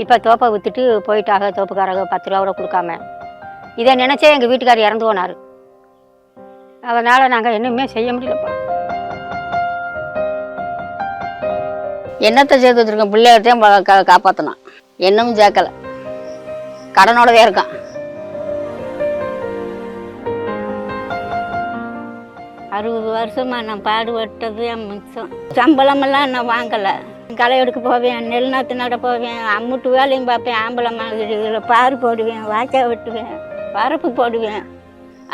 இப்போ தோப்பை விற்றுட்டு போயிட்டாக தோப்புக்காரங்க பத்து ரூபா கூட கொடுக்காம. இதை நினச்சே எங்கள் வீட்டுக்காரர் இறந்து போனார். அதனால் நாங்கள் இன்னுமே செய்ய முடியலப்பா. என்னத்தை சேர்த்து வச்சுருக்கோம்? பிள்ளைகிட்டையும் காப்பாற்றணும் காப்பாற்றினான் என்னமும் கடனோடவே இருக்கான். அறுபது வருஷமாக நான் பாடுபட்டது என் மிச்சம். சம்பளமெல்லாம் நான் வாங்கலை. களை எடுக்க போவேன் நெல் நாற்று நட போவேன் அம்முட்டு வேலையும் பார்ப்பேன் ஆம்பளை மாதிரி பாரு போடுவேன் வாய்க்கால் வெட்டுவேன் பரப்பு போடுவேன்.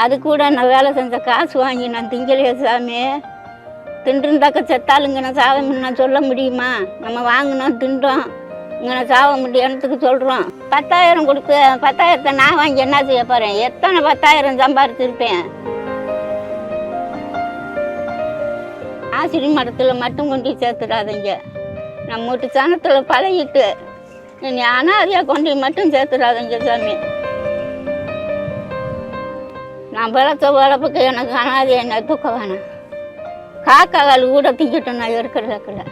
அது கூட நான் வேலை செஞ்ச காசு வாங்கி நான் திங்கலையே சாமி. தின்றுந்தாக்க செத்தாளுங்க நான் சாவ நான் சொல்ல முடியுமா? நம்ம வாங்கினோம் தின்றோம். இங்கே நான் சாவ முடியாதுக்கு சொல்கிறோம் பத்தாயிரம் கொடுத்து பத்தாயிரத்தை நான் வாங்கி என்ன செய்ய போகிறேன் எத்தனை பத்தாயிரம் சம்பாரிச்சிருப்பேன்? ஆசிரியர் மரத்தில் மட்டும் கொண்டு சேர்த்துடாதீங்க. நம்ம வீட்டு சனத்தில் பழகிட்டு நீ அனாதையாக கொண்டு மட்டும் சேர்த்துடாதீங்க சாமி. நான் பிழைச்ச பிழப்புக்கு எனக்கு அனாதை என்ன தூக்க வேணாம். காக்கா கால் கூட திங்கிட்டு நான் இருக்கிறதுக்குள்ள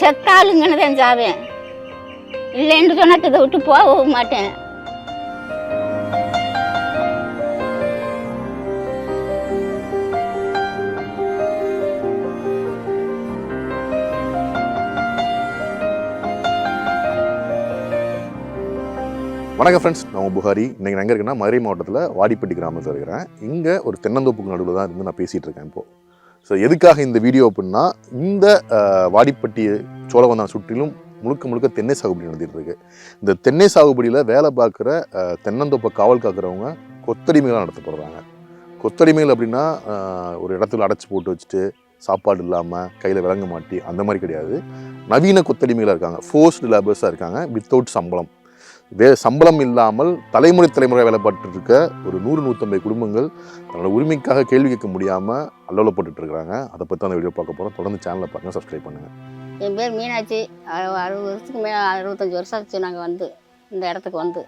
செத்தாளுங்கன்னு தான் சாவேன். இல்லைன்னு சொன்னால் இதை விட்டு போகவும் மாட்டேன். வணக்கம் ஃப்ரெண்ட்ஸ் நான் புகாரி. நீங்கள் எங்கே இருக்கேன்னா மதுரை மாவட்டத்தில் வாடிப்பட்டி கிராமத்தில் இருக்கிறேன். இங்கே ஒரு தென்னந்தோப்புக்கு நடுவில் தான் இருந்து நான் பேசிகிட்டு இருக்கேன் இப்போது ஸோ எதுக்காக இந்த வீடியோ அப்படின்னா இந்த வாடிப்பட்டி சோழவந்தான் சுற்றிலும் முழுக்க முழுக்க தென்னை சாகுபடி நடந்துகிட்டு இருக்கு. இந்த தென்னை சாகுபடியில் வேலை பார்க்குற தென்னந்தோப்பை காவல் காக்கிறவங்க கொத்தடிமைகளாக நடத்தப்படுறாங்க கொத்தடிமைகள் அப்படின்னா ஒரு இடத்துல அடைச்சி போட்டு வச்சுட்டு சாப்பாடு இல்லாமல் கையில் விளங்க மாட்டி அந்த மாதிரி கிடையாது. நவீன கொத்தடிமைகளாக இருக்காங்க. ஃபோர்ஸ்டு லேபர்ஸாக இருக்காங்க. வித்தவுட் சம்பளம். வே சம்பளம் இல்லாமல் தலைமுறை தலைமுறை வேலை பார்த்துட்டு இருக்க ஒரு நூறு நூற்றம்பது குடும்பங்கள் தன்னோட உரிமைக்காக கேள்வி கேட்க முடியாமல் அல்லவலப்பட்டு இருக்கிறாங்க அதை பற்றி அந்த வீடியோ பார்க்க போகிறோம் தொடர்ந்து சேனலை பாருங்க சப்ஸ்கிரைப் பண்ணுங்கள் என் பேர் மீனாட்சி. அறு- அறுபது வருஷத்துக்கு மேலே அறுபத்தஞ்சி வருஷம் ஆச்சு நாங்கள் வந்து இந்த இடத்துக்கு வந்து.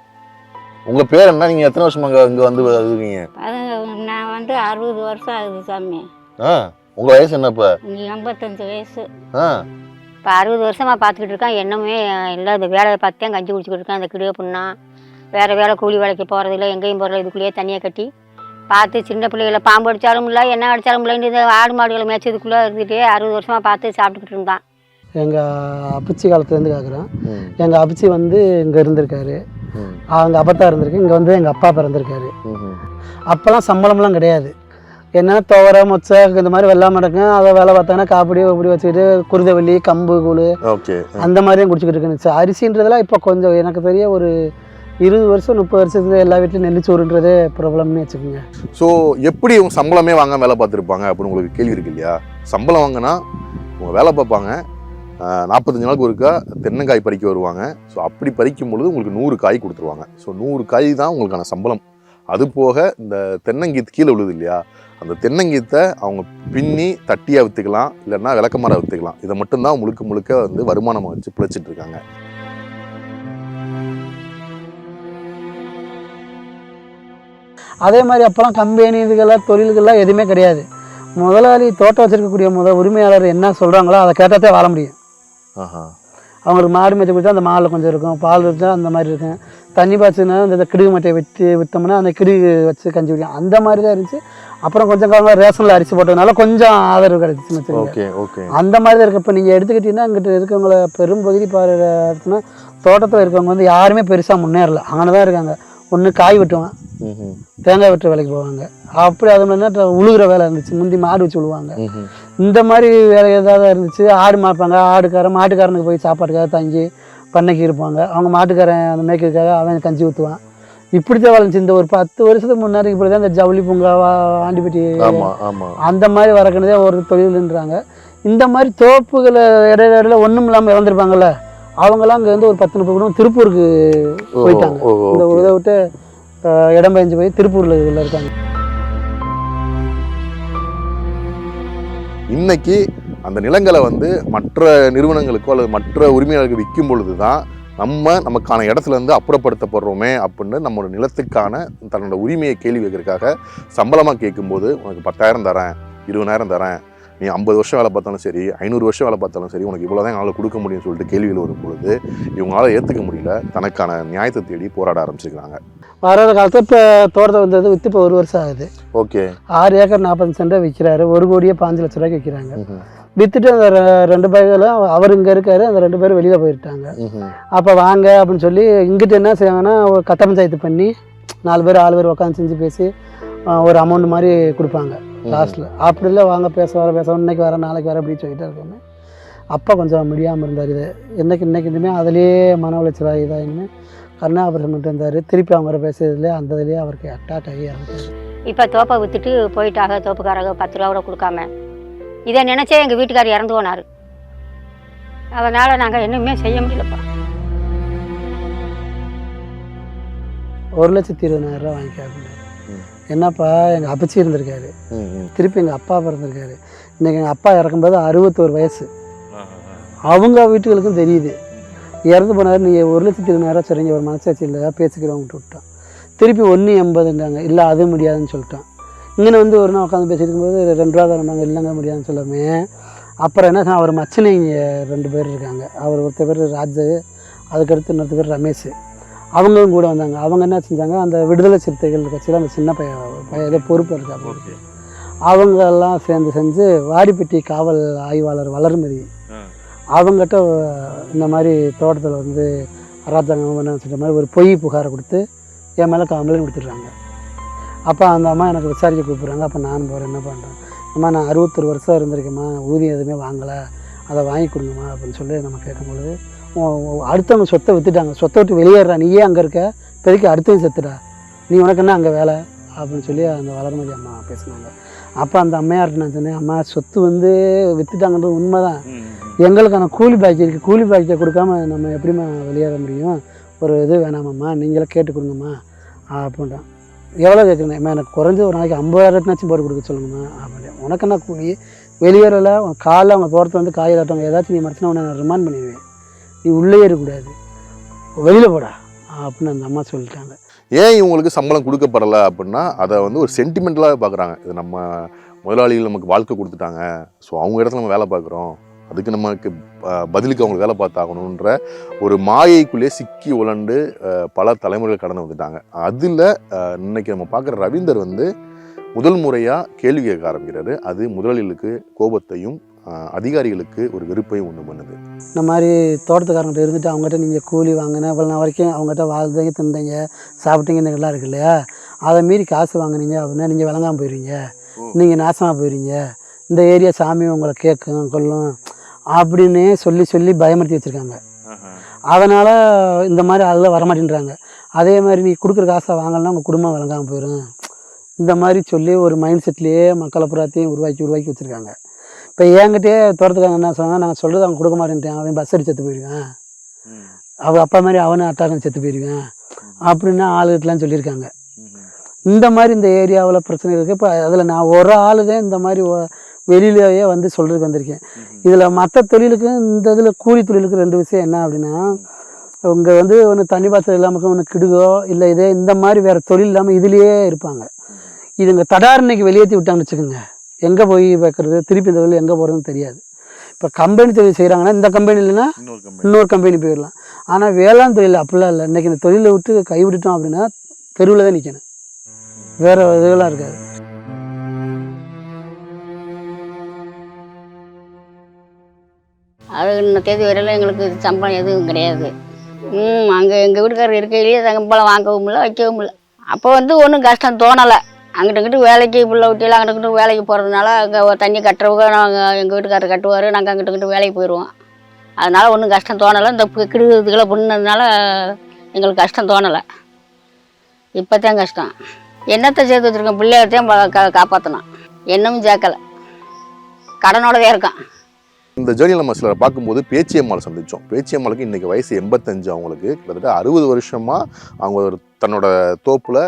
உங்கள் பேர் என்ன? நீங்கள் எத்தனை வருஷமாக இங்கே வந்து இருக்கீங்க அது நான் வந்து அறுபது வருஷம் ஆகுது சாமி. ஆ உங்கள் வயசு என்ன இப்போ? இங்கே எண்பத்தஞ்சு வயசு. ஆ இப்போ அறுபது வருஷமாக பார்த்துக்கிட்டு இருக்கேன். என்னமே இல்லை. இந்த வேலையை பார்த்து தான் கஞ்சி குடிச்சிக்கிட்டு இருக்கேன். அந்த கிடுவே புண்ணா. வேறு வேலை கூலி வேலைக்கு போகிறதில்ல எங்கேயும் போகிறதில்ல இதுக்குள்ளேயே தனியாக கட்டி பார்த்து சின்ன பிள்ளைகளை பாம்பு அடித்தாலும் இல்லை என்ன அடித்தாலும் இல்லைன்னு இந்த ஆடு மாடுகளை மேய்ச்சதுக்குள்ளே இருந்துகிட்டே அறுபது வருஷமாக பார்த்து சாப்பிட்டுக்கிட்டு இருந்தான். எங்கள் அப்பச்சி காலத்துலேருந்து கேட்குறோம் எங்கள் அப்பச்சி வந்து இங்கே இருந்திருக்காரு. அவங்க அப்பத்தா இருந்திருக்கு. இங்கே வந்து எங்கள் அப்பா பிறந்திருக்காரு. அப்போல்லாம் சம்பளம்லாம் கிடையாது. என்ன துவரை மொச்சை இந்த மாதிரி வெள்ளாம நடக்கும் அதை வேலை பார்த்தாங்கன்னா காப்பிடி இப்படி வச்சுக்கிட்டு குருதவள்ளி கம்பு கூழ் ஓகே. அந்த மாதிரி தான் குடிச்சிக்கிட்டு இருந்துச்சு அரிசின்றதெல்லாம் இப்போ கொஞ்சம் எனக்கு தெரிய ஒரு இருபது வருஷம் முப்பது வருஷத்துல எல்லா வீட்லையும் நெல்லிச்சோறுன்றதே ப்ராப்ளம்னு வச்சுக்கோங்க. ஸோ எப்படி இவங்க சம்பளமே வாங்க வேலை பார்த்துருப்பாங்க அப்படின்னு உங்களுக்கு கேள்வி இருக்கு இல்லையா? சம்பளம் வாங்கினா இவங்க வேலை பார்ப்பாங்க. நாற்பத்தஞ்சு நாளுக்கு ஒருக்கா தென்னங்காய் பறிக்க வருவாங்க. ஸோ அப்படி பறிக்கும் பொழுது உங்களுக்கு நூறு காய் கொடுத்துருவாங்க. ஸோ நூறு காய் தான் உங்களுக்கான சம்பளம். அது போக இந்த தென்னங்கீத்து கீழே விழுது இல்லையா? அந்த தென்னங்கீத்தை அவங்க பின்னி தட்டியாக விற்றுக்கலாம் இல்லைன்னா விளக்கமாற விற்றுக்கலாம் இதை மட்டும்தான் முழுக்க முழுக்க வந்து வருமானமாக வச்சு பிழைச்சிட்டு இருக்காங்க. அதே மாதிரி அப்போல்லாம் கம்பெனி இதுகள்லாம் தொழில்கள்லாம் எதுவுமே கிடையாது. முதலாளி தோட்டம் வச்சிருக்கக்கூடிய முத உரிமையாளர் என்ன சொல்கிறாங்களோ அதை கேட்டால் வாழ முடியும். ஆஹா. அவங்களுக்கு மாடு மேய்ச்சி குடிச்சா அந்த மாடில் கொஞ்சம் இருக்கும். பால் வச்சா அந்த மாதிரி இருக்கும். தண்ணி பாய்ச்சுனா அந்த கிடுகு மட்டையை வெட்டி விற்றோம்னா அந்த கிடுகு வச்சு கஞ்சி குடிக்கும். அந்த மாதிரி தான் இருந்துச்சு. அப்புறம் கொஞ்சம் காலம் ரேஷனில் அரிசி போட்டதுனால கொஞ்சம் ஆதரவு கிடைச்சிச்சுன்னு வச்சுக்கோங்க. Okay okay. அந்த மாதிரி தான் இருக்கு. இப்போ நீங்கள் எடுத்துக்கிட்டீங்கன்னா அங்கிட்டு இருக்கவங்கள பெரும்பகுதி பார்த்தீங்கன்னா தோட்டத்தில் இருக்கவங்க வந்து யாருமே பெருசாக முன்னேறல. அங்கே தான் இருக்காங்க. ஒன்று காய் வெட்டுவான். தேங்காய் வெட்டுற வேலைக்கு போவாங்க. அப்படி அது மாதிரி உழுகுற வேலை இருந்துச்சு. முந்தி மாடு வச்சு உழுவாங்க. ம் இந்த மாதிரி வேலை ஏதாவது இருந்துச்சு. ஆடு மாய்ப்பாங்க ஆடுக்காரன் மாட்டுக்காரனுக்கு போய் சாப்பாட்டுக்காக தங்கி பண்ணைக்கு இருப்பாங்க. அவங்க மாட்டுக்காரன் அந்த மேய்க்கிறதுக்காக அவன் கஞ்சி ஊற்றுவான் இப்படி தான் வளர்ந்துச்சு இந்த ஒரு பத்து வருஷத்துக்கு முன்னாடி இப்படி தான் இந்த ஜவுளி பூங்கா வா- ஆண்டிப்பட்டி ஆமாம் ஆமாம் அந்த மாதிரி வரக்கினதே ஒரு தொழில்ன்றாங்க. இந்த மாதிரி தோப்புகளை இடையில இடையில ஒன்றும் இல்லாமல் இறந்துருப்பாங்கல்ல? அவங்களாம் அங்கே வந்து ஒரு பத்து முப்பது குடும்பம் திருப்பூருக்கு போயிட்டாங்க இந்த. இதை விட்டு இடம் பெயர்ந்து போய் திருப்பூரில் இதில் இருக்காங்க இன்னைக்கு அந்த நிலங்களை வந்து மற்ற நிறுவனங்களுக்கோ அல்லது மற்ற உரிமையாளர்களுக்கு விற்கும் பொழுது தான் நம்ம நமக்கான இடத்துல இருந்து அப்புறப்படுத்தப்படுறோமே அப்படின்னு நம்மளோட நிலத்துக்கான தன்னோட உரிமையை கேள்வி கேட்கறதுக்காக சம்பளமாக கேட்கும்போது உனக்கு பத்தாயிரம் தரேன் இருபதாயிரம் தரேன் நீ ஐம்பது வருஷம் வேலை பார்த்தாலும் சரி ஐநூறு வருஷம் வேலை பார்த்தாலும் சரி உனக்கு இவ்வளோ தான் எங்களால் கொடுக்க முடியும்னு சொல்லிட்டு கேள்விகள் வரும் பொழுது இவங்களால ஏற்றுக்க முடியல. தனக்கான நியாயத்தை தேடி போராட ஆரம்பிச்சிருக்காங்க வர காலத்தில் இப்போ தோட்டத்தை வந்தது விற்று இப்போ ஒரு வருஷம் ஆகுது. ஓகே. ஆறு ஏக்கர் நாற்பது சென்டாக விற்கிறாரு ஒரு கோடியே பாஞ்சு லட்ச ரூபாய்க்கு விற்கிறாங்க விற்றுட்டு அந்த ரெண்டு பேர்களும் அவர் இங்கே இருக்காரு அந்த ரெண்டு பேரும் வெளியில் போயிருட்டாங்க அப்போ வாங்க அப்படின்னு சொல்லி இங்கிட்டு என்ன செய்வாங்கன்னா கட்ட பஞ்சாயத்து பண்ணி நாலு பேர் ஆறு பேர் உட்காந்து செஞ்சு பேசி ஒரு அமௌண்ட் மாதிரி கொடுப்பாங்க. லாஸ்ட்டில் அப்படி இல்லை வாங்க பேச வர பேச இன்னைக்கு வர நாளைக்கு வர அப்படின்னு சொல்லிட்டு இருக்கோமே அப்பா கொஞ்சம் முடியாமல் இருந்தார் இது. என்னைக்கு இன்னைக்கு இனிமேல் அதுலேயே மன உளைச்சலாக இதாக இனிமேல் கண்ணா ஆபரேஷன் பண்ணிட்டு இருந்தார். திருப்பி அவங்க வர பேசுறதுலேயே அந்த இதுலேயே அவருக்கு அட்டாக் ஆகி இப்போ தோப்பை விற்றுட்டு போயிட்டாங்க. தோப்புக்காரங்க பத்து ரூபா கூட கொடுக்காம. இதை நினச்சே எங்கள் வீட்டுக்காரர் இறந்து போனார். அதனால் நாங்கள் என்னமே செய்ய முடியலப்பா. ஒரு லட்சத்தி இருபதாயிரம் ரூபா வாங்கிக்க. என்னப்பா எங்கள் அப்பச்சி இருந்திருக்காரு. திருப்பி எங்கள் அப்பா பிறந்திருக்காரு இன்னைக்கு எங்கள் அப்பா இறக்கும்போது அறுபத்தோரு வயசு. அவங்க வீட்டுகளுக்கும் தெரியுது. இறந்து போனார் நீ ஒரு லட்சத்தி இருபதாயிரம் சரிங்க ஒரு மனசாட்சி இல்லை பேசிக்கிறவங்கட்டு விட்டான் திருப்பி ஒன்று எண்பதுன்றாங்க. இல்லை அது முடியாதுன்னு சொல்லிட்டான். இங்கே வந்து ஒரு நாள் உட்காந்து பேசிட்டு இருக்கும்போது ரெண்டு ரூபா தரமாங்க இல்லைங்க முடியாதுன்னு சொல்லாமே. அப்புறம் என்ன அவர் மச்சனைங்க ரெண்டு பேர் இருக்காங்க. அவர் ஒருத்தர் பேர் ராஜு அதுக்கடுத்து இன்னொருத்தர் பேர் ரமேஷ். அவங்களும் கூட வந்தாங்க. அவங்க என்ன செஞ்சாங்க? அந்த விடுதலை சிறுத்தைகள் கட்சியில் அந்த சின்ன பையன் பையன் பொறுப்பு இருக்காங்க அவங்க எல்லாம் சேர்ந்து செஞ்சு வாடிப்பட்டி காவல் ஆய்வாளர் வளர்மதி அவங்ககிட்ட இந்த மாதிரி தோட்டத்தில் வந்து அராஜகம் சொல்கிற மாதிரி ஒரு பொய் புகாரை கொடுத்து என் மேலே கம்ப்ளைண்ட் கொடுத்துட்றாங்க. அப்போ அந்த அம்மா எனக்கு விசாரிக்க கூப்பிட்றாங்க. அப்போ நானும் போகிறேன் என்ன பண்ணுறேன் அம்மா நான் அறுபத்தொரு வருஷம் இருந்திருக்கேம்மா. ஊதியம் எதுவுமே வாங்கலை. அதை வாங்கி கொடுங்கம்மா அப்படின்னு சொல்லி நம்ம கேட்கும்பொழுது அடுத்தவங்க சொத்தை விற்றுட்டாங்க சொத்தை விட்டு வெளியேறா நீயே அங்கே இருக்க. இப்போதைக்கு அடுத்தவங்க செத்துடா நீ உனக்கு என்ன அங்கே வேலை? அப்படின்னு சொல்லி அந்த வளர்மதி அம்மா பேசினாங்க. அப்போ அந்த அம்மையார்கிட்ட நான் சொன்னேன் அம்மா சொத்து வந்து விற்றுட்டாங்கன்றது உண்மை தான் எங்களுக்கான கூலி பாக்கி இருக்குது கூலி பாக்கியை கொடுக்காம நம்ம எப்படிம்மா வெளியேற முடியும்? ஒரு இது வேணாமாம்மா. நீங்களே கேட்டு கொடுங்கம்மா. அப்படின்றான். எவ்வளோ கேட்குறேன் எனக்கு குறைஞ்ச ஒரு நாளைக்கு ஐம்பதாயிரத்துனாச்சும் போட்டு கொடுக்க சொல்லுங்கம்மா. அப்படின்னு உனக்கு என்ன கூலி? வெளியேறல காலைல அவங்க தோட்டத்தை வந்து காயில் ஆட்டவங்க ஏதாச்சும் நீ மறைச்சினா உன்னை நான் ரிமாண்ட் பண்ணிடுவேன். நீ உள்ளே இருக்கக்கூடாது வெளியில் போடா அப்படின்னு அந்த அம்மா சொல்லிட்டாங்க. ஏன் இவங்களுக்கு சம்பளம் கொடுக்கப்படலை அப்படின்னா அதை வந்து ஒரு சென்டிமெண்டலாக பார்க்குறாங்க. இது நம்ம முதலாளிகள் நமக்கு வாழ்க்கை கொடுத்துட்டாங்க. ஸோ அவங்க இடத்துல நம்ம வேலை பார்க்குறோம். அதுக்கு நமக்கு பதிலுக்கு அவங்க வேலை பார்த்தாகணுன்ற ஒரு மாயைக்குள்ளேயே சிக்கி உழண்டு பல தலைமுறைகள் கடந்து வந்துட்டாங்க. அதில் இன்னைக்கு நம்ம பார்க்குற ரவீந்தர் வந்து முதல் முறையாக கேள்வி கேட்க ஆரம்பிக்கிறாரு. அது முதலாளிகளுக்கு கோபத்தையும் அதிகாரிகளுக்கு ஒரு வெறுப்பையும் உண்டு பண்ணுது. இந்த மாதிரி தோட்டத்துக்காரங்கிட்ட இருந்துட்டு அவங்ககிட்ட நீங்கள் கூலி வாங்கின இவ்வளோ நாள் வரைக்கும் அவங்ககிட்ட வாழ்ந்தீங்க தின்றீங்க சாப்பிட்டீங்கன்னு எல்லாம் இருக்கு இல்லையா அதை மீறி காசு வாங்குனீங்க அப்படின்னா நீங்கள் விளங்காமல் போயிடுவீங்க நீங்கள் நாசமாக போயிடுவீங்க இந்த ஏரியா சாமி உங்களை கேட்கும் கொல்லும் அப்படின்னு சொல்லி சொல்லி பயமுறுத்தி வச்சுருக்காங்க. அதனால் இந்த மாதிரி அதெல்லாம் வரமாட்டேன்றாங்க. அதே மாதிரி நீ கொடுக்குற காசை வாங்கலைன்னா உங்கள் குடும்பம் விளங்காமல் போயிடும் இந்த மாதிரி சொல்லி ஒரு மைண்ட் செட்லேயே மக்களை புறாத்தையும் உருவாக்கி உருவாக்கி வச்சுருக்காங்க. இப்போ என்கிட்டயே தோட்டத்துக்காங்க என்ன சொன்னாங்க நாங்கள் சொல்கிறது அவன் கொடுக்க மாட்டேன்ட்டான் அவன் பஸ் அடிச்சு செத்து போயிடுவேன் அவன் அப்பா மாதிரி அவனும் அட்டாக்கம் செத்து போயிடுவேன் அப்படின்னு ஆளுகிட்டலாம் சொல்லியிருக்காங்க. இந்த மாதிரி இந்த ஏரியாவில் பிரச்சனை இருக்குது இப்போ அதில் நான் ஒரு ஆளு தான் இந்த மாதிரி வெளியிலேயே வந்து சொல்கிறதுக்கு வந்திருக்கேன். இதில் மற்ற தொழிலுக்கும் இந்த இதில் கூலி தொழிலுக்கு ரெண்டு விஷயம் என்ன அப்படின்னா அவங்க வந்து ஒன்று தண்ணி பாத்திரம் இல்லாமல் ஒன்று கிடுகோ இல்லை இதே இந்த மாதிரி வேறு தொழில் இல்லாமல் இதுலேயே இருப்பாங்க. இதுங்க தடார் இன்னைக்கு வெளியேற்றி விட்டாங்கன்னு வச்சுக்கோங்க. எங்கே போய் வைக்கிறது திருப்பி இந்த தொழில் எங்கே போகிறதுன்னு தெரியாது. இப்போ கம்பெனி தொழில் செய்கிறாங்கன்னா இந்த கம்பெனி இல்லைன்னா இன்னொரு கம்பெனி போயிடலாம். ஆனால் வேளாண் தொழில் அப்படிலாம் இல்லை. இன்றைக்கி இந்த தொழிலை விட்டு கைவிட்டுட்டோம் அப்படின்னா தெருவில் தான் நிற்கணும் வேறு இதெல்லாம் இருக்காது. அது இன்னும் தேதி வரையில எங்களுக்கு சம்பளம் எதுவும் கிடையாது. ம் அங்கே எங்கள் வீட்டுக்காரர் இருக்கையிலேயே சம்பளம் வாங்கவும் இல்லை வைக்கவும் இல்லை. அப்போ வந்து ஒன்றும் கஷ்டம் தோணலை. அங்கிட்டு இங்கிட்டு வேலைக்கு பிள்ளை விட்டியெல்லாம் அங்கிட்டு இங்கிட்டு வேலைக்கு போகிறதுனால அங்கே தண்ணி கட்டுறவங்க நாங்கள் எங்கள் வீட்டுக்காரர் கட்டுவார் நாங்கள் அங்கிட்டு இங்கிட்டு வேலைக்கு போயிடுவோம் அதனால் ஒன்றும் கஷ்டம் தோணலை. இந்த கிடுகிறதுக்குள்ள பொண்ணுனால எங்களுக்கு கஷ்டம் தோணலை. இப்போ தான் கஷ்டம். என்னத்தை சேர்த்து வச்சுருக்கோம்? பிள்ளையத்தையும் காப்பாற்றணும் என்னமும் சேர்க்கலை. கடனோடதே இருக்கான் இந்த ஜேர்னியில் நம்ம சிலரை பார்க்கும்போது பேச்சியம்மாளை சந்தித்தோம் பேச்சியம்மாளுக்கு இன்றைக்கி வயசு எண்பத்தஞ்சு. அவங்களுக்கு கிட்டத்தட்ட அறுபது வருஷமாக அவங்க ஒரு தன்னோட தோப்பில்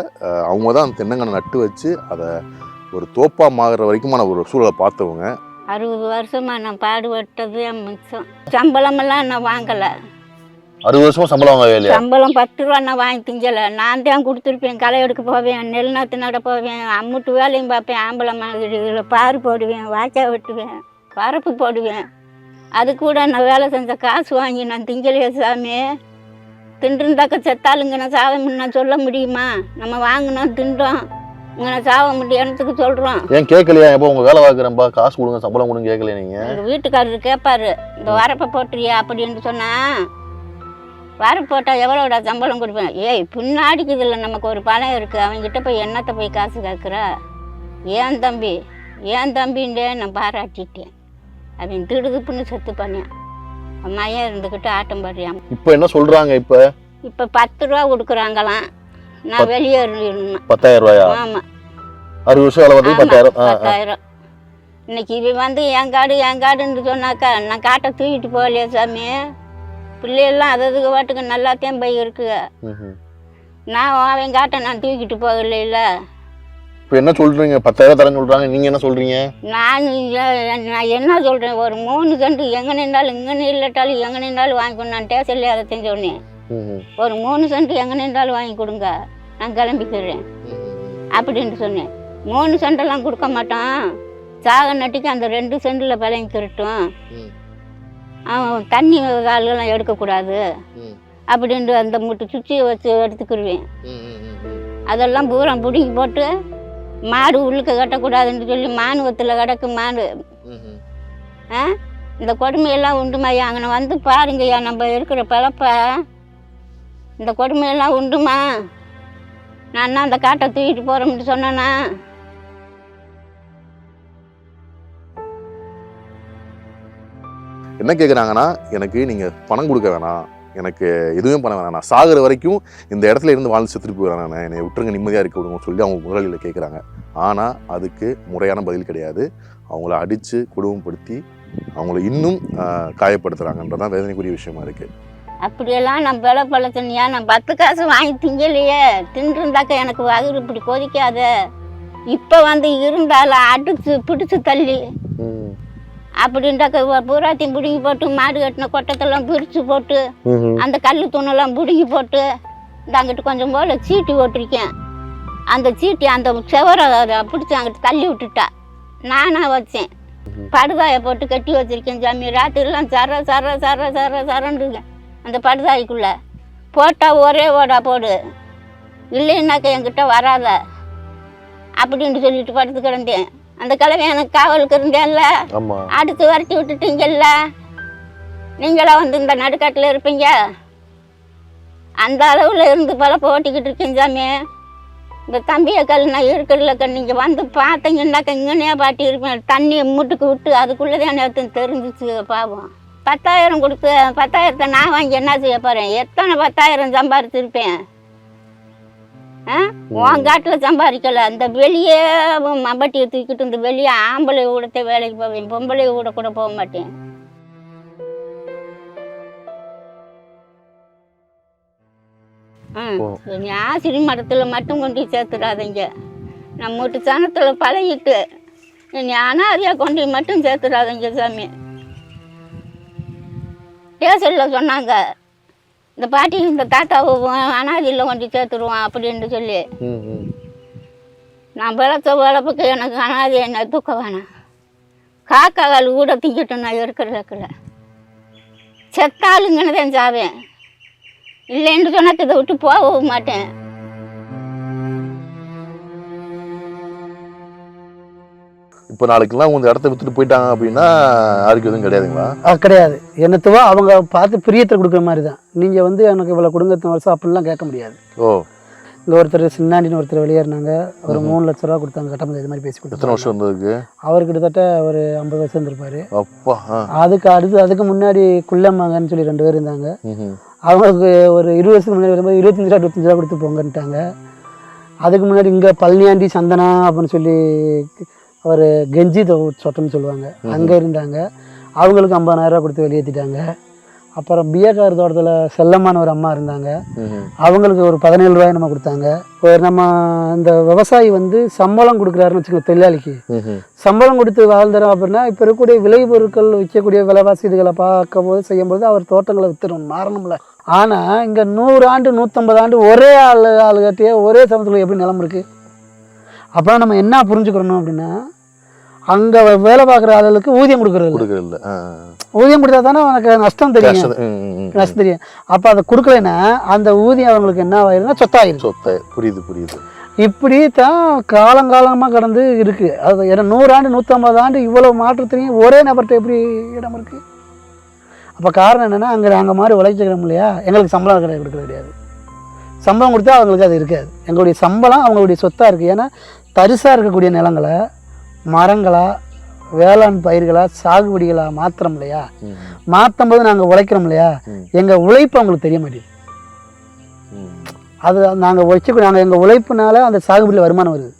அவங்க தான் அந்த தென்னங்கனை நட்டு வச்சு அதை ஒரு தோப்பாக மாறுற வரைக்குமான ஒரு சூழலை பார்த்தவங்க. அறுபது வருஷமா நான் பாடுபட்டது மிச்சம். சம்பளமெல்லாம் நான் வாங்கலை. அறுபது வருஷமா சம்பளம் வாங்கவே சம்பளம் பத்து ரூபா நான் வாங்கி திங்கல. நான் தான் கொடுத்துருப்பேன். களை எடுக்க போவேன் நெல் நாற்று நட போவேன் அம்முட்டு வேலையும் பார்ப்பேன் ஆம்பளை மாதிரி இதில் பாரு போடுவேன் வாய்க்கா வெட்டுவேன் பரப்பு போடுவேன். அது கூட நான் வேலை செஞ்ச காசு வாங்கி நான் திங்கலையே சாமி. தின்றுந்தாக்க செத்தாலுங்க நான் சாவ நான் சொல்ல முடியுமா? நம்ம வாங்கினோம் தின்றோம். இங்கே நான் சாவ முடியாததுக்கு சொல்கிறோம் ஏன் கேட்கலையா? எப்போ உங்க வேலை பார்க்குறேன்பா. காசு கொடுங்க சம்பளம் கொடுங்க கேட்கலையா நீங்க? எங்கள் வீட்டுக்காரர் கேட்பாரு. இந்த வரப்பை போட்டுறியா அப்படின்னு சொன்னா வரப்பு போட்டால் எவ்வளோடா சம்பளம் கொடுப்பேன்? ஏய் பின்னாடிக்கு இதில் நமக்கு ஒரு பணம் இருக்குது அவன்கிட்ட போய் என்னத்தை போய் காசு கேட்குற? ஏன் தம்பி? ஏன் தம்பின்றே நான் பாராட்டிட்டேன். அவன் திடுதுப்புன்னு செத்து பண்ணேன் அம்மாயே இருந்துக்கிட்டு ஆட்டம் பாடுறியான் இப்போ என்ன சொல்றாங்க இப்போ? இப்போ பத்து ரூபா கொடுக்குறாங்களாம். நான் வெளியே இருந்தேன் பத்தாயிரம் ரூபாயா? ஆமாம் அறுபது வருஷம் வேலை பார்த்து பத்தாயிரம். பத்தாயிரம். இன்னைக்கு இவன் வந்து என் காடு என் காடுன்னு சொன்னாக்கா நான் காட்டை தூக்கிட்டு போகலையே சாமி? பிள்ளைகள்லாம் அது அதுக்கு பாட்டுக்கு நல்லாத்தையும் போய் இருக்குங்க. நான் அவன் காட்டை நான் தூக்கிட்டு போகலையில. இப்போ என்ன சொல்றீங்க? பத்தாயிரம் தரேன்னு சொல்றாங்க. நீங்க என்ன சொல்றீங்க? நான் நான் என்ன சொல்கிறேன் ஒரு மூணு சென்ட் எங்கே நின்றாலும் இங்கே இல்லட்டாலும் எங்கே நின்றாலும் வாங்கிக்கணும் நான் டேஷன்லேயே அதை ம்ஹும். ஒரு மூணு சென்ட் எங்கே நின்றாலும் வாங்கி கொடுங்க. நான் கிளம்பிக்கிறேன். அப்படின்னு சொன்னேன். மூணு சென்டெல்லாம் கொடுக்க மாட்டான். சாக நட்டிக்கு அந்த ரெண்டு சென்டில் பழங்கி திருட்டும். அவன் தண்ணி காலெல்லாம் எடுக்கக்கூடாது. அப்படின்ட்டு அந்த முட்டு சுச்சியை வச்சு எடுத்துக்கிடுவேன். அதெல்லாம் பூரா பிடுங்கி போட்டு மாடு உள்ளுக்க கட்டக்கூடாதுன்னு சொல்லி மானுவத்தில் கிடக்கு மாடு. ஆ? இந்த கொடுமையெல்லாம் உண்டுமாய்யா அங்கே வந்து பாருங்கய்யா நம்ம இருக்கிற பிழப்ப. இந்த கொடுமையெல்லாம் உண்டுமா? நான் தான் அந்த காட்டை தூக்கிட்டு போகிறோம்னு சொன்னேன்னா என்ன கேட்குறாங்கன்னா எனக்கு நீங்க பணம் கொடுக்க வேணாம். எனக்கு எதுவும் பண்ண வேணாம். நான் சாகிற வரைக்கும் இந்த இடத்துல இருந்து வாழ்ந்து செத்துட்டு போயிடறேன் நான். என்னை விட்டுருங்க நிம்மதியாக இருக்க விடுங்க சொல்லி அவங்க முதலாளியில் கேட்குறாங்க ஆனால் அதுக்கு முறையான பதில் கிடையாது. அவங்கள அடித்து குடும்பப்படுத்தி அவங்கள இன்னும் காயப்படுத்துகிறாங்கன்றதான் வேதனைக்குரிய விஷயமா இருக்குது அப்படியெல்லாம் நான் பிழை பழத்தனியா நான் பத்து காசு வாங்கி திங்கலையே. தின்றுந்தாக்க எனக்கு வயிறு இப்படி கொதிக்காத. இப்போ வந்து இருந்தாலும் அடிச்சு பிடிச்சு தள்ளி. அப்படின்ட்டாக்க பூராத்தையும் பிடுங்கி போட்டு மாடு கட்டின கொட்டத்தெல்லாம் பிரித்து போட்டு அந்த கல் தூணெல்லாம் பிடுங்கி போட்டு இந்த அங்கிட்டு கொஞ்சம் போல் சீட்டி ஓட்டிருக்கேன். அந்த சீட்டி அந்த செவரை பிடிச்சி அங்கிட்டு தள்ளி விட்டுட்டா. நானாக வச்சேன். படுதாயை போட்டு கட்டி வச்சிருக்கேன் சாமி. ராத்திரிலாம் சர சர சர சர சரண்டுங்க அந்த படுதாய்க்குள்ளே. போட்டால் ஒரே ஓடா போடு. இல்லைன்னாக்க என்கிட்ட வராத. அப்படின்னு சொல்லிட்டு படுத்து கிடந்தேன். அந்த கிழமை எனக்கு காவலுக்கு இருந்தேன்ல. அடுத்து வரட்டி விட்டுட்டீங்கல்ல. நீங்களா வந்து இந்த நடுக்காட்டில் இருப்பீங்க? அந்த அளவில் இருந்து பல ஓட்டிக்கிட்டு இருக்கேன் சாமி. இந்த தம்பியை கல் நான் இருக்கிறதுல நீங்கள் வந்து பார்த்தீங்கன்னாக்க இங்கனே பாட்டி இருப்பேன் தண்ணியை மூட்டுக்கு விட்டு அதுக்குள்ளே தான் நேற்று தெரிஞ்சிச்சு பாவம். பத்தாயிரம் கொடுத்து பத்தாயிரத்தை நான் வாங்கி என்ன செய்ய போகிறேன் எத்தனை பத்தாயிரம் சம்பாரிச்சிருப்பேன்? உன் காட்டில் சம்பாதிக்கல. அந்த வெளியே மம்பட்டியை தூக்கிட்டு இந்த வெளியே ஆம்பளை கூடத்தே வேலைக்கு போவேன். பொம்பளை கூட கூட போக மாட்டேன். ஆசிரி மரத்தில் மட்டும் கொண்டு சேர்த்துடாதீங்க நம்ம வீட்டு சனத்தில் பழகிட்டு நீ அனாதையாக கொண்டு மட்டும் சேர்த்துடாதீங்க சாமி. ஸ்டேஷனில் சொன்னாங்க. இந்த பாட்டி இந்த தாத்தாவை அனாதையில் கொண்டு சேர்த்துருவான் அப்படின்னு சொல்லி. நான் பிழைச்ச பிழப்புக்கு எனக்கு அனாதை என்ன தூக்க வேணாம். காக்காகள் கூட திங்கிட்டு நான் இருக்கிறதுக்குள்ள செத்தாளுங்கன்னு தான் சாவேன். இல்லைன்னு சொன்னாக்க இதை விட்டு போகவும் மாட்டேன். இப்போ நாளைக்கெல்லாம் உங்க இடத்த வித்துட்டு போயிட்டாங்க அப்படின்னா யாருக்கு எதுவும் கிடையாதுங்களா? கிடையாது. என்னத்துவோ? அவங்க பார்த்து பிரியத்தை கொடுக்குற மாதிரி தான் நீங்கள் வந்து எனக்கு இவ்வளோ கொடுங்க இத்தனை வருஷம் அப்படிலாம் கேட்க முடியாது. ஓ. இந்த ஒருத்தர் சின்னாண்டின்னு ஒருத்தர் வெளியேறினாங்க. ஒரு மூணு லட்ச ரூபா கொடுத்தாங்க கட்டணம் இது மாதிரி பேசி எத்தனை வருஷம் இருந்ததுக்கு அவர் கிட்டத்தட்ட ஒரு ஐம்பது வருஷம் இருந்திருப்பாரு. அப்பா அதுக்கு அடுத்து அதுக்கு முன்னாடி குள்ளம்மாங்கன்னு சொல்லி ரெண்டு பேர் இருந்தாங்க. அவங்களுக்கு ஒரு இருபது வருஷத்துக்கு முன்னாடி வரும்போது இருபத்தஞ்சு ரூபா இருபத்தஞ்சு ரூபா கொடுத்து போங்கன்ட்டாங்க. அதுக்கு முன்னாடி இங்கே பழனியாண்டி சந்தனா அப்படின்னு சொல்லி ஒரு கெஞ்சி தொ- சொட்டம்னு சொல்லுவாங்க. அங்கே இருந்தாங்க. அவங்களுக்கு ஐம்பதாயிரம் ரூபா கொடுத்து வெளியேற்றிட்டாங்க அப்புறம் பிஏக்கார் தோட்டத்தில் செல்லம்மான்னு ஒரு அம்மா இருந்தாங்க. அவங்களுக்கு ஒரு பதினேழு ரூபாய் நம்ம கொடுத்தாங்க. ஒரு நம்ம இந்த விவசாயி வந்து சம்பளம் கொடுக்குறாருன்னு வச்சுக்கோங்க தொழிலாளிக்கு. சம்பளம் கொடுத்து வாழ்ந்துறோம் அப்படின்னா இப்போ இருக்கக்கூடிய விளை பொருட்கள் விற்கக்கூடிய விலைவாசி இதுகளை பார்க்கும் போது செய்யும்போது அவர் தோட்டங்களை வித்துடும் மாறணும்ல. ஆனால் இங்கே நூறு ஆண்டு நூற்றம்பது ஆண்டு ஒரே ஆள் ஆளுகிட்டே ஒரே சமயத்தில் எப்படி நிலம் இருக்குது அப்போ நம்ம என்ன புரிஞ்சுக்கிறணும் அப்படின்னா அங்கே வேலை பார்க்குற ஆளுகளுக்கு ஊதியம் கொடுக்குறது. கொடுக்கறது இல்ல ஊதியம் கொடுத்தா தானே உனக்கு நஷ்டம் தெரியும். நஷ்டம் தெரியும். அப்போ அதை கொடுக்கலைன்னா அந்த ஊதியம் அவங்களுக்கு என்ன ஆயிருன்னா சொத்தாயிருக்கும் சொத்தை புரியுது புரியுது. இப்படி தான் காலங்காலமாக கடந்து இருக்குது அது ஏன்னா நூறாண்டு நூற்றம்பது ஆண்டு இவ்வளோ மாற்றத்திலையும் ஒரே நபர்கிட்ட எப்படி இடம் இருக்குது அப்போ காரணம் என்னென்னா அங்கே நாங்கள் மாதிரி உழைச்சிக்கிறோம் இல்லையா? எங்களுக்கு சம்பளம் கிடையாது கொடுக்க கிடையாது சம்பளம் கொடுத்தா அவங்களுக்கு அது இருக்காது. எங்களுடைய சம்பளம் அவங்களுடைய சொத்தாக இருக்குது ஏன்னா தரிசாக இருக்கக்கூடிய நிலங்களை மரங்களா வேளாண் பயிர்களா சாகுபடிகளா மாத்திரம் இல்லையா? மாற்றும் போது நாங்கள் உழைக்கிறோம் இல்லையா. எங்கள் உழைப்பு அவங்களுக்கு தெரிய மாட்டேங்குது. அது நாங்கள் வச்சு நாங்கள் எங்கள் உழைப்புனால அந்த சாகுபடியில் வருமானம் வருது.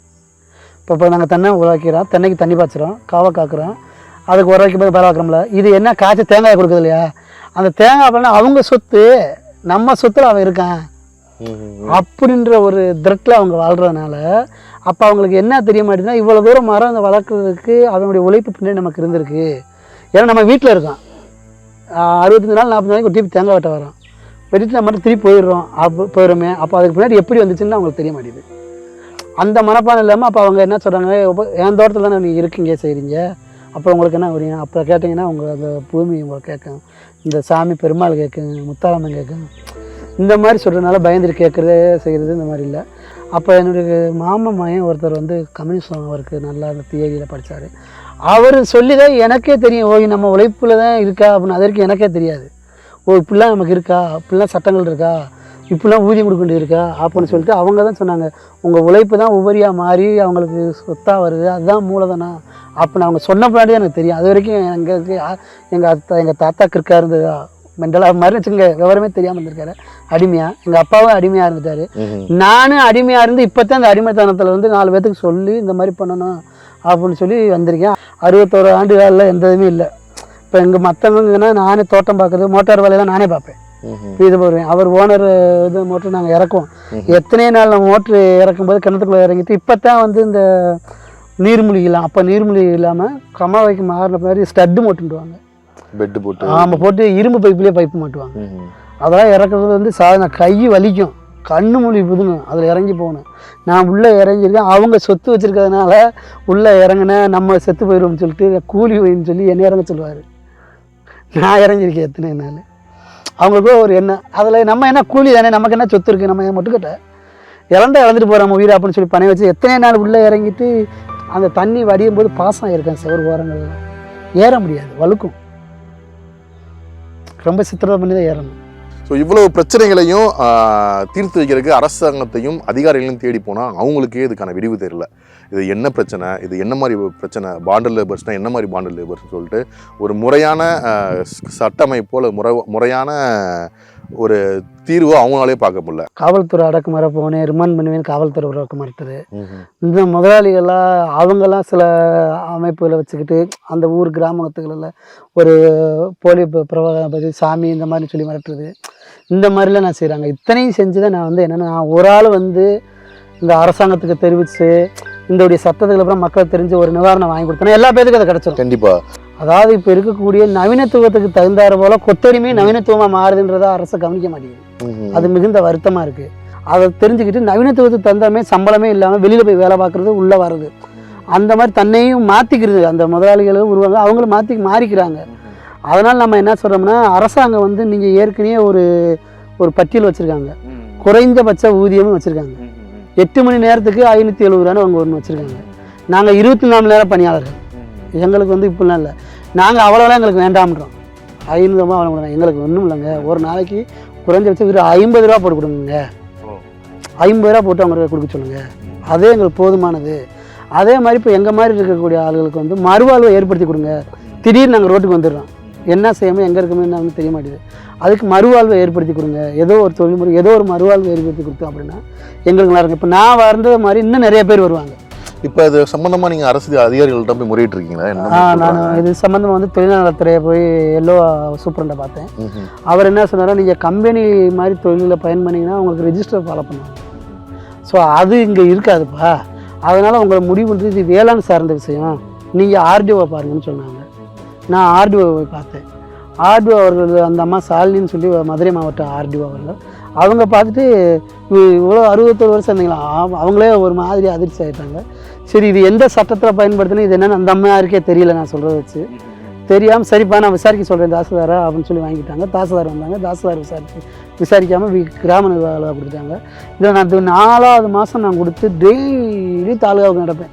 இப்போ இப்போ நாங்கள் தென்னை உழைக்கிறோம் தென்னைக்கு தண்ணி பாய்ச்சுறோம் காவை காக்குறோம் அதுக்கு உரம் வைக்கும் போது பரவாக்கிறோம்ல இது என்ன காய்ச்சி தேங்காய் கொடுக்குது இல்லையா? அந்த தேங்காய் அப்படின்னா அவங்க சொத்து நம்ம சொத்துல அவன் இருக்கான். அப்படின்ற ஒரு திரட்டில் அவங்க வாழ்கிறதுனால அப்போ அவங்களுக்கு என்ன தெரிய மாட்டேங்குதுன்னா இவ்வளோ தூரம் மரம் அந்த வளர்க்குறதுக்கு அதனுடைய உழைப்பு பின்னாடி நமக்கு இருந்திருக்கு. ஏன்னா நம்ம வீட்டில் இருக்கோம். அறுபத்தஞ்சு நாள் நாற்பது நாளைக்கு ஒரு திருப்பி தேங்காய் வெட்ட வரோம். வெட்டிட்டு நம்ம மட்டும் திருப்பி போயிடுறோம் அப்போ போயிடுறோமே. அப்போ அதுக்கு பின்னாடி எப்படி வந்துச்சுன்னு அவங்களுக்கு தெரிய மாட்டேங்குது. அந்த மனப்பானம் இல்லாமல் அப்போ அவங்க என்ன சொல்கிறாங்க என் தோட்டத்தில் தானே நீங்கள் இருக்கீங்க செய்கிறீங்க அப்போ உங்களுக்கு என்ன புரியும்? அப்போ கேட்டிங்கன்னா உங்கள் அந்த பூமி உங்களை கேட்கும். இந்த சாமி பெருமாள் கேட்கும் முத்தாரம்மன் கேட்கும். இந்த மாதிரி சொல்கிறதுனால பயந்துட்டு கேட்குறது செய்கிறது இந்த மாதிரி இல்லை. அப்போ என்னுடைய மாமன் மகன் ஒருத்தர் வந்து கம்யூனிஸ்ட் அவருக்கு நல்லா அந்த தியரியில் படித்தார் அவர் சொல்லி தான் எனக்கே தெரியும் ஓய் நம்ம உழைப்பில் தான் இருக்கா அப்படின்னு. அதற்கு எனக்கே தெரியாது. ஓ இப்படிலாம் நமக்கு இருக்கா? இப்படிலாம் சட்டங்கள் இருக்கா? இப்படிலாம் ஊதியம் கொடுக்க வேண்டியது இருக்கா? அப்படின்னு சொல்லிட்டு அவங்க தான் சொன்னாங்க உங்கள் உழைப்பு தான் உபரியாக மாறி அவங்களுக்கு சொத்தாக வருது. அதுதான் மூலதனம் அப்படின்னு அவங்க சொன்ன பின்னாடி எனக்கு தெரியும். அது வரைக்கும் எங்களுக்கு எங்கள் அத்தா எங்கள் தாத்தாக்கு இருக்கா இருந்ததா மெண்டலாக மாதிரி வச்சுங்க விவரமே தெரியாமல் இருந்திருக்காரு. அடிமையாக எங்கள் அப்பாவும் அடிமையாக இருந்துட்டாரு. நானும் அடிமையாக இருந்து இப்போ தான் இந்த அடிமைத்தனத்தில் வந்து நாலு பேத்துக்கு சொல்லி இந்த மாதிரி பண்ணணும் அப்படின்னு சொல்லி வந்திருக்கேன். அறுபத்தோரு ஆண்டு காலில் எந்த இதுவுமே இல்லை. இப்போ எங்கள் மற்றவங்கன்னா நானே தோட்டம் பார்க்குறது மோட்டார் வேலையெல்லாம் நானே பார்ப்பேன். இது போடுவேன். அவர் ஓனர் இது மோட்ரு நாங்கள் இறக்குவோம். எத்தனை நாள் நம்ம மோட்ரு இறக்கும்போது கிணத்துக்குள்ளே இறங்கிட்டு இப்போ தான் வந்து இந்த நீர்மூழ்கிலாம் அப்போ நீர்மூழ்கி இல்லாமல் கமாவைக்கு மாறின மாதிரி ஸ்டட்டு மோட்டுண்டுவாங்க பெட்டு. போட்டு ஆமாம் போட்டு இரும்பு பைப்லேயே பைப்பு மாட்டுவாங்க. அதெல்லாம் இறக்குறது வந்து சாதனை கை வலிக்கும். கண்ணு மொழி புதுங்கும் அதில் இறங்கி போகணும். நான் உள்ளே இறங்கியிருக்கேன். அவங்க சொத்து வச்சுருக்கிறதுனால உள்ளே இறங்கினேன் நம்ம செத்து போயிடுவோம்னு சொல்லிட்டு கூலி வைன்னு சொல்லி என்னை இறங்க சொல்லுவார். நான் இறங்கியிருக்கேன் எத்தனை நாள். அவங்களுக்கும் ஒரு எண்ணம். அதில் நம்ம என்ன கூலி தானே? நமக்கு என்ன சொத்து இருக்குது நம்ம மட்டுக்கிட்ட இறந்தா இறந்துட்டு போகிறோம் வீடு அப்படின்னு சொல்லி பணம் வச்சு எத்தனை நாள் உள்ளே இறங்கிட்டு அந்த தண்ணி வடியும் போது பாசம் இருக்கும் செவரு ஓரங்கள் ஏற முடியாது வழுக்கும். ரொம்ப சித்திரவதை பண்ணி தான் ஏறணும். ஸோ இவ்வளவு பிரச்சனைகளையும் தீர்த்து வைக்கிறதுக்கு அரசாங்கத்தையும் அதிகாரிகளையும் தேடி போனால் அவங்களுக்கே இதுக்கான விடிவு தெரியல. இது என்ன பிரச்சனை? இது என்ன மாதிரி பிரச்சனை? பாண்டல் லேபர்ஸ்னால் என்ன மாதிரி பாண்டல் லேபர்ஸ்னு சொல்லிட்டு ஒரு முறையான ஆஹ், ஸ்- சட்டமைப்போ இல்லை முறை முறையான ஒரு தீர்வை அவங்களாலே பார்க்க முடியல. காவல்துறை அடக்குமுறை போனேன் ரிமாண்ட் பண்ணுவேன் காவல்துறை அடக்குமுறை இந்த முதலாளிகள்லாம் அவங்கெல்லாம் சில அமைப்புகளை வச்சுக்கிட்டு அந்த ஊர் கிராமத்துகளில் ஒரு போலி பிரபதி சாமி இந்த மாதிரி சொல்லி மிரட்டுறது. இந்த மாதிரிலாம் நான் செய்கிறாங்க இத்தனையும் செஞ்சு தான் நான் வந்து என்னென்னா ஒரு ஆள் வந்து இந்த அரசாங்கத்துக்கு தெரிவித்து இதோடைய சட்டத்துக்கு அப்புறம் மக்கள் தெரிஞ்சு ஒரு நிவாரணம் வாங்கி கொடுத்தனா எல்லா பேருக்கும் அது கிடச்சிரும். கண்டிப்பா. அதாவது இப்போ இருக்கக்கூடிய நவீனத்துவத்துக்கு தகுந்தாறு போல கொத்தடிமை நவீனத்துவமாக மாறுதுன்றதை அரசு கவனிக்க மாட்டேங்குது. அது மிகுந்த வருத்தமாக இருக்குது அதை தெரிஞ்சுக்கிட்டு நவீனத்துவத்துக்கு தந்தாமே சம்பளமே இல்லாமல் வெளியில் போய் வேலை பார்க்குறது உள்ளே வர்றது. அந்த மாதிரி தன்னையும் மாற்றிக்கிறது அந்த முதலாளிகளும் உருவாங்க அவங்களும் மாற்றி மாறிக்கிறாங்க. அதனால் நம்ம என்ன சொல்கிறோம்னா அரசாங்கம் வந்து நீங்கள் ஏற்கனவே ஒரு ஒரு பட்டியல் வச்சுருக்காங்க. குறைந்தபட்ச ஊதியமும் வச்சுருக்காங்க. எட்டு மணி நேரத்துக்கு ஐநூற்றி எழுபது ரூபான்னு அவங்க ஒன்று வச்சுருக்காங்க. நாங்கள் இருபத்தி நாலு மணி நேரம் பணியாளர்கள். எங்களுக்கு வந்து இப்படிலாம் இல்லை. நாங்கள் அவ்வளோலாம் எங்களுக்கு வேண்டாம்ன்றோம். ஐநூறுரூவா அவ்வளோ கொடுங்க எங்களுக்கு ஒன்றும் இல்லைங்க. ஒரு நாளைக்கு குறைஞ்சபட்சம் ஒரு ஐம்பது ரூபா போட்டு கொடுங்க ஐம்பது ரூபா போட்டு அவங்களுக்கு கொடுக்க சொல்லுங்க. அதே எங்களுக்கு போதுமானது. அதே மாதிரி இப்போ எங்கள் மாதிரி இருக்கக்கூடிய ஆளுகளுக்கு வந்து மறுவாழ்வை ஏற்படுத்தி கொடுங்க. திடீர்னு நாங்கள் ரோட்டுக்கு வந்துடுறோம். என்ன செய்யாமல் எங்கே இருக்கமே நமக்கு தெரிய மாட்டேது அதுக்கு மறுவாழ்வை ஏற்படுத்தி கொடுங்க. ஏதோ ஒரு தொழில்முறை ஏதோ ஒரு மறுவாழ்வு ஏற்படுத்தி கொடுத்தோம் அப்படின்னா எங்களுக்கு நல்லா இருக்கும். இப்போ நான் வந்தது மாதிரி இன்னும் நிறைய பேர் வருவாங்க. இப்போ அது சம்பந்தமா நீங்க அரசு அதிகாரிகள்ட்ட போய் முறையிட்டு இருக்கீங்களா? நான்? இது சம்மந்தமாக வந்து தொழில்நலத்துறையை போய் எல்லோ சூப்பரண்டை பார்த்தேன். அவர் என்ன சொன்னாரோ நீங்கள் கம்பெனி மாதிரி தொழிலில் பயன் பண்ணீங்கன்னா உங்களுக்கு ரெஜிஸ்டர் ஃபாலோ பண்ணுவாங்க. ஸோ அது இங்கே இருக்காதுப்பா. அதனால் உங்களை முடிவு பண்ணுறது இது வேளாண் சார்ந்த விஷயம். நீங்கள் ஆர்டிஓ பாருங்கன்னு சொன்னாங்க. நான் ஆர்டிஓ போய் பார்த்தேன். ஆர்டிஓ அவர்கள் அந்த அம்மா சாலினின்னு சொல்லி மதுரை மாவட்ட ஆர்டிஓ அவர்கள். அவங்க பார்த்துட்டு இவ்வளோ அறுபத்தொரு வருஷம் இருந்தீங்களா? அவங்களே ஒரு மாதிரி அதிர்ச்சி ஆகிட்டாங்க சரி இது எந்த சட்டத்தில் பயன்படுத்தினா இது என்னென்னு அந்த அம்மாருக்கே தெரியல நான் சொல்கிறத வச்சு. தெரியாமல் சரிப்பா நான் விசாரிக்க சொல்கிறேன் தாசதாரா அப்படின்னு சொல்லி வாங்கிட்டாங்க. தாசதார் வந்தாங்க. தாசில்தார் விசாரிச்சு விசாரிக்காமல் கிராம நிர்வாக கொடுத்துட்டாங்க. இதில் நான் நாலாவது மாதம் நான் கொடுத்து டெய்லி தாலுகாவுக்கு நடப்பேன்.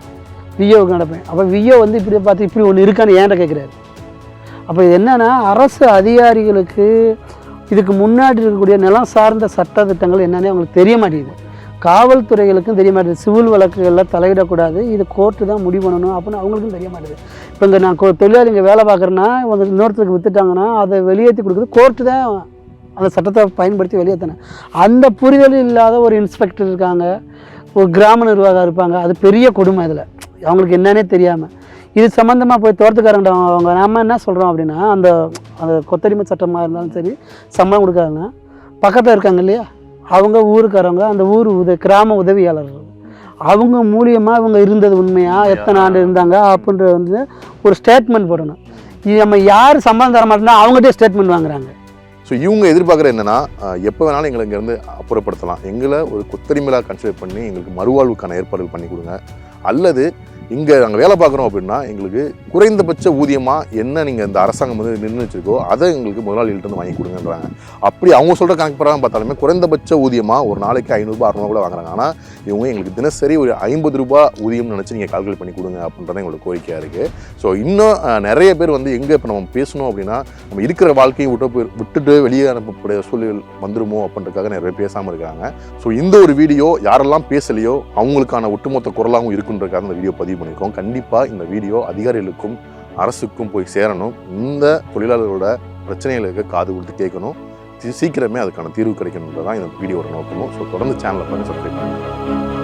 விஓவுக்கு நடப்பேன். அப்போ விஓ வந்து இப்படி பார்த்து இப்படி ஒன்று இருக்கான்னு ஏன்ட கேட்குறாரு அப்போ இது என்னென்னா அரசு அதிகாரிகளுக்கு இதுக்கு முன்னாடி இருக்கக்கூடிய நிலம் சார்ந்த சட்ட திட்டங்கள் என்னன்னே அவங்களுக்கு தெரிய மாட்டேங்குது. காவல்துறைகளுக்கும் தெரிய மாட்டேங்குது. சிவில் வழக்குகளில் தலையிடக்கூடாது. இது கோர்ட்டு தான் முடிவு பண்ணணும் அப்படின்னு அவங்களுக்கும் தெரிய மாட்டேங்குது. இப்போ இங்கே நான் தொழிலாளி இங்கே வேலை பார்க்குறேன்னா வந்து இன்னொருத்தருக்கு வித்துட்டாங்கன்னா அதை வெளியேற்றி கொடுக்குறது கோர்ட்டு தான் அந்த சட்டத்தை பயன்படுத்தி வெளியேற்றினேன் அந்த புரிதல் இல்லாத ஒரு இன்ஸ்பெக்டர் இருக்காங்க. ஒரு கிராம நிர்வாகம் இருப்பாங்க. அது பெரிய கொடுமை இதில் அவங்களுக்கு என்னன்னே தெரியாமல் இது சம்மந்தமாக போய் தோட்டத்துக்காரங்க அவங்க நம்ம என்ன சொல்கிறோம் அப்படின்னா அந்த அந்த கொத்தடிமை சட்டமாக இருந்தாலும் சரி சம்பளம் கொடுக்காங்க பக்கத்தில் இருக்காங்க இல்லையா? அவங்க ஊருக்காரவங்க அந்த ஊர் உத கிராம உதவியாளர்கள். அவங்க மூலியமாக இவங்க இருந்தது உண்மையா? எத்தனை ஆண்டு இருந்தாங்க? அப்படின்றது வந்து ஒரு ஸ்டேட்மெண்ட் போடணும். இது நம்ம யார் சம்பளம் தர மாட்டோம்னா அவங்ககிட்டே ஸ்டேட்மெண்ட் வாங்குறாங்க. ஸோ இவங்க எதிர்பார்க்குற என்னன்னா எப்போ வேணாலும் எங்களை இங்கேருந்து அப்புறப்படுத்தலாம். எங்களை ஒரு கொத்தடிமையாக கன்சிடர் பண்ணி எங்களுக்கு மறுவாழ்வுக்கான ஏற்பாடுகள் பண்ணி கொடுங்க. அல்லது இங்கே நாங்கள் வேலை பார்க்குறோம் அப்படின்னா எங்களுக்கு குறைந்தபட்ச ஊதியமாக என்ன நீங்கள் இந்த அரசாங்கம் வந்து நிர்ணயிச்சிருக்கோ அதை எங்களுக்கு முதலாளிகள்ட்ட வாங்கி கொடுங்கன்றாங்க. அப்படி அவங்க சொல்கிற கணக்கு பிரகாரம் பார்த்தாலுமே குறைந்தபட்ச ஊதியமாக ஒரு நாளைக்கு ஐநூறுரூபா அறநூறு கூட வாங்குறாங்க. ஆனால் இவங்க எங்களுக்கு தினசரி ஒரு ஐம்பது ரூபா ஊதியம் நினச்சி நீங்கள் கால்குலேட் பண்ணி கொடுங்க அப்படின்றத எங்களோட கோரிக்கையாக இருக்குது ஸோ இன்னும் நிறைய பேர் வந்து எங்கே இப்போ நம்ம பேசணும் அப்படின்னா நம்ம இருக்கிற வாழ்க்கையை விட்டு போய் விட்டுட்டு வெளியே அனுப்பக்கூடிய சூழல் வந்துருமோ அப்படின்றதுக்காக நிறைய பேர் பேசாமல் இருக்காங்க. ஸோ இந்த ஒரு வீடியோ யாரெல்லாம் பேசலையோ அவங்களுக்கான ஒட்டுமொத்த குரலாகவும் இருக்குன்றக்காக அந்த வீடியோ பதிவு பண்ணியிருக்கோம் கண்டிப்பாக இந்த வீடியோ அதிகாரிகளுக்கும் அரசுக்கும் போய் சேரணும். இந்த தொழிலாளர்களோட பிரச்சனைகளுக்கு காது கொடுத்து கேட்கணும். சீக்கிரமே அதுக்கான தீர்வு கிடைக்கணுன்றது தான் இந்த வீடியோட நோக்கமும். ஸோ தொடர்ந்து சேனலை பண்ணி சப்ஸ்கிரைப் பண்ணுங்கள்